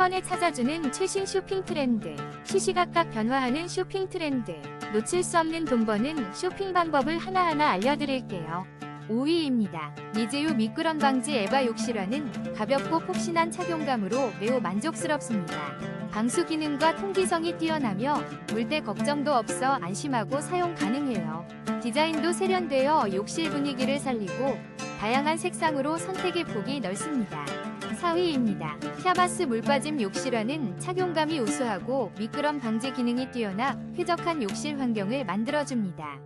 번에 찾아주는 최신 쇼핑 트렌드. 시시각각 변화하는 쇼핑 트렌드. 놓칠 수 없는 돈 버는 쇼핑 방법을 하나하나 알려드릴게요. 5위입니다. 미제유 미끄럼 방지 에바 욕실화는 가볍고 폭신한 착용감으로 매우 만족스럽습니다. 방수 기능과 통기성이 뛰어나며 물때 걱정도 없어 안심하고 사용 가능해요. 디자인도 세련되어 욕실 분위기를 살리고 다양한 색상으로 선택의 폭이 넓습니다. 4위입니다. 샤바스 물빠짐 욕실화는 착용감이 우수하고 미끄럼 방지 기능이 뛰어나 쾌적한 욕실 환경을 만들어줍니다.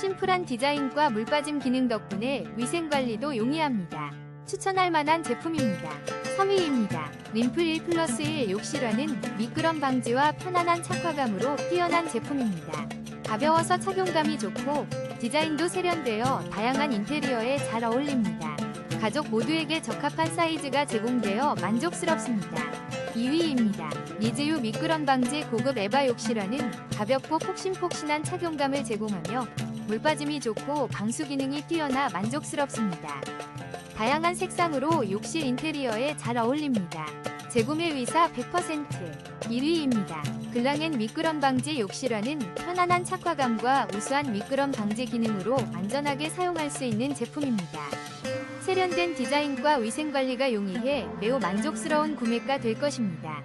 심플한 디자인과 물빠짐 기능 덕분에 위생관리도 용이합니다. 추천할 만한 제품입니다. 3위입니다. 림플 1 플러스 1 욕실화는 미끄럼 방지와 편안한 착화감으로 뛰어난 제품입니다. 가벼워서 착용감이 좋고 디자인도 세련되어 다양한 인테리어에 잘 어울립니다. 가족 모두에게 적합한 사이즈가 제공되어 만족스럽습니다. 2위입니다. 니즈유 미끄럼 방지 고급 에바 욕실화는 가볍고 폭신폭신한 착용감을 제공하며 물 빠짐이 좋고 방수 기능이 뛰어나 만족스럽습니다. 다양한 색상으로 욕실 인테리어에 잘 어울립니다. 재구매 의사 100% 1위입니다. 글랑앤 미끄럼 방지 욕실화는 편안한 착화감과 우수한 미끄럼 방지 기능으로 안전하게 사용할 수 있는 제품입니다. 세련된 디자인과 위생관리가 용이해 매우 만족스러운 구매가 될 것입니다.